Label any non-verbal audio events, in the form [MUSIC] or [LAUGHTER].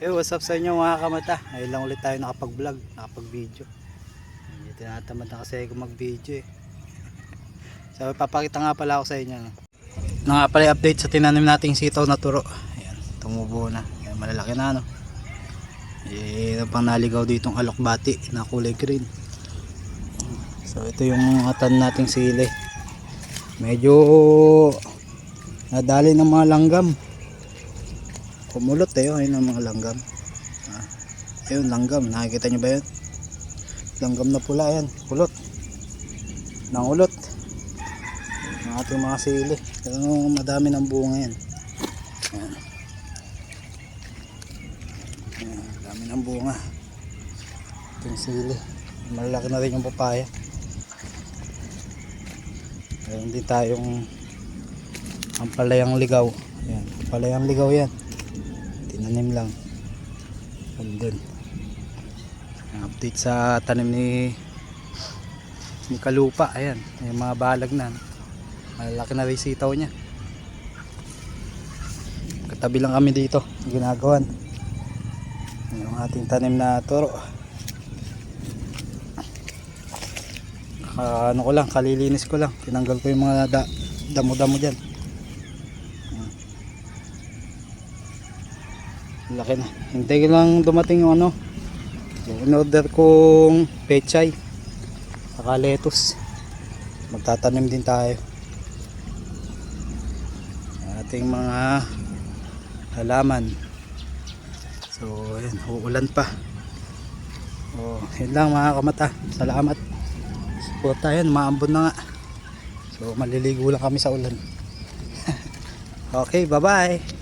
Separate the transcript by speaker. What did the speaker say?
Speaker 1: Hey, what's up sa inyo mga kamata? Ngayon lang ulit tayo nakapag-vlog, nakapag-video. Hindi tinatamad na kasi ako mag-video eh. So, papakita nga pala ako sa inyo. No? Ito nga pala update sa tinanim nating sitaw na turo. Ayan, tumubo na. Ayan, malalaki na no. Eh, ano pang naligaw ditong alokbati na kulay green. So, ito yung atan nating sili. Medyo nadali ng mga langgam kumulot tayo ayun ang mga langgam. Ah, ayun langgam. Nakikita nyo ba yun? Langgam na pula yan kulot. Nangulot. Ang ating mga sili. Pero madami ng bunga yan. Ayan. Ayan, dami ng bunga. Ating sili. Malalaki na rin yung papaya. Meron din tayong ampalayang ligaw. Ayan, ampalayang ligaw yan tinanim lang. Andun update sa tanim ni ni Kalupa. Ayan yung mga balag na. Malaki na rin sitaw niya. Katabi lang kami dito. Ginagawan. Yung ating tanim na turo Ah, ano ko lang kalilinis ko lang. Tinanggal ko yung mga da, damo-damo dyan laki na. Hintay lang dumating yung ano yung in-order kong pechay. Saka lettuce. Magtatanim din tayo. Ating mga halaman. So yun uulan pa. So yun lang mga kamata. Salamat. Support tayo maambon na nga. So maliligo lang kami sa ulan. [LAUGHS] Okay bye bye